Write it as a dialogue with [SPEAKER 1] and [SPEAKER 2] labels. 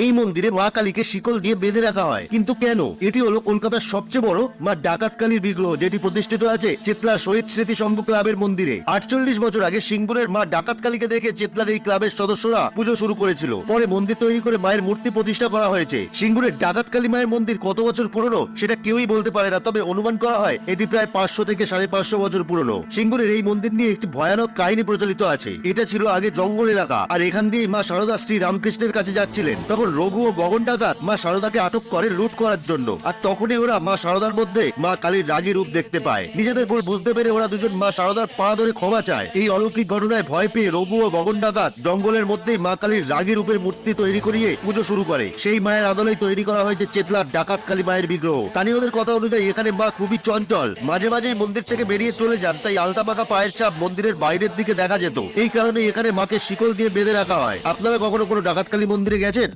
[SPEAKER 1] এই মন্দিরে মা কালীকে শিকল দিয়ে বেঁধে রাখা হয়। কিন্তু কেন? এটি হলো কলকাতার সবচেয়ে বড় মা ডাকাত কালীর বিগ্রহ, যেটি প্রতিষ্ঠিত আছে চেতলা শহীদ স্মৃতি সংঘ ক্লাবের মন্দিরে। আটচল্লিশ বছর আগে সিঙ্গুরের মা ডাকাত কালীকে দেখে চেতলার এই ক্লাবের সদস্যরা পুজো শুরু করেছিল। পরে মন্দির তৈরি করে মায়ের মূর্তি প্রতিষ্ঠা করা হয়েছে। সিঙ্গুরের ডাকাত কালী মায়ের মন্দির কত বছর পুরনো, সেটা কেউই বলতে পারে না, তবে অনুমান করা হয় এটি প্রায় পাঁচশো থেকে সাড়ে পাঁচশো বছর পুরনো। সিঙ্গুরের এই মন্দির নিয়ে একটি ভয়ানক কাহিনী প্রচলিত আছে। এটা ছিল আগে জঙ্গল এলাকা, আর এখান দিয়ে মা সারদা শ্রী রামকৃষ্ণের কাছে যাচ্ছিলেন। তখন রঘু ও গগন ডাকাত মা সারদাকে আটক করে লুট করার জন্য। আর তখনই ওরা মা সারদার মধ্যে মা কালীর রাগী রূপ দেখতে পায়। নিজেদের ভুল বুঝতে পেরে ওরা দুজন মা সারদার পা ধরে ক্ষমা চায়। এই অলৌকিক ঘটনায় ভয় পেয়ে রঘু ও গগন ডাকাত জঙ্গলের মধ্যেই মা কালীর রাগী রূপের মূর্তি তৈরি করিয়ে পুজো শুরু করে। সেই মায়ের আদলেই তৈরি করা হয়েছে চেতলার ডাকাত কালী মায়ের বিগ্রহ। স্থানীয়দের কথা অনুযায়ী এখানে মা খুবই চঞ্চল। মাঝে মাঝেই মন্দির থেকে বেরিয়ে চলে যান, তাই আলতা পাকা পায়ের ছাপ মন্দিরের বাইরের দিকে দেখা যেত। এই কারণে এখানে মাকে শিকল দিয়ে বেঁধে রাখা হয়। আপনারা কখনো কোনো ডাকাত কালী মন্দিরে গেছেন?